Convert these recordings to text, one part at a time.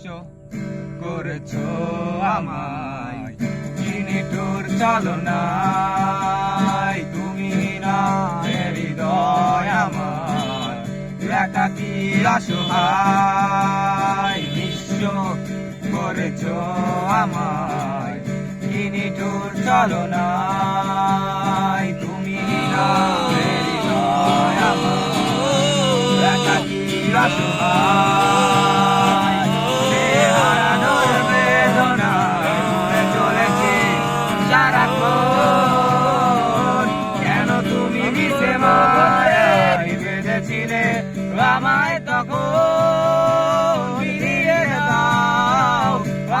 নিঃস্ব করেছ আমায়। চিনি তোর চালনায়, তুমি না হৃদয় আমার। একাকি অসহায় নিঃস্ব করেছ আমায়। চিনি তোর চালনায়, তুমি না হৃদয় আমার। একাকি অসহায় আমায় তখন ফিরিয়ে দাও।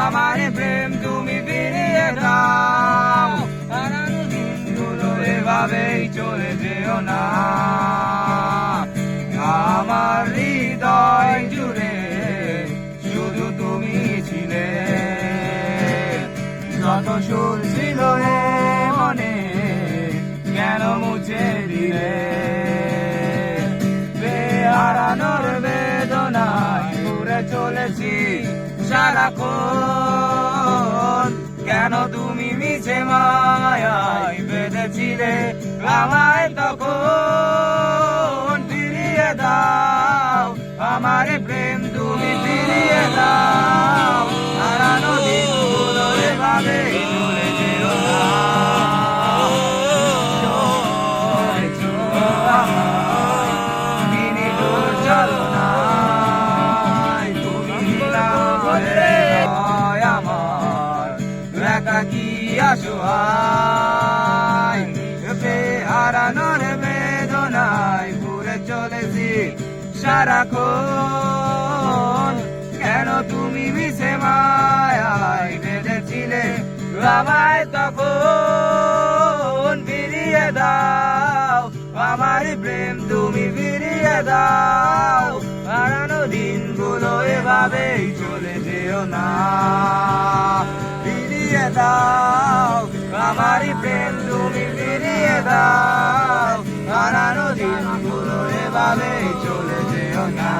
আমার প্রেম তুমি ফিরিয়ে দাও। হারানো দিনগুলো এভাবেই চলে যেও না। আমার হৃদয় জুড়ে শুধু তুমি ছিলে। যত সুর চলেছি সারাক্ষণ। কেন তুমি মিছে মায়ায় বেঁধেছিলে আমায়? একাকি আসোয়াই হারানোর বেদনায় ঘুরে চলেছি সারাক্ষণ। কেন তুমি মিশে মায়ায় বেঁধেছিলে আমায় তখন ফিরিয়ে দাও, আমার প্রেম তুমি ফিরিয়ে দাও। now.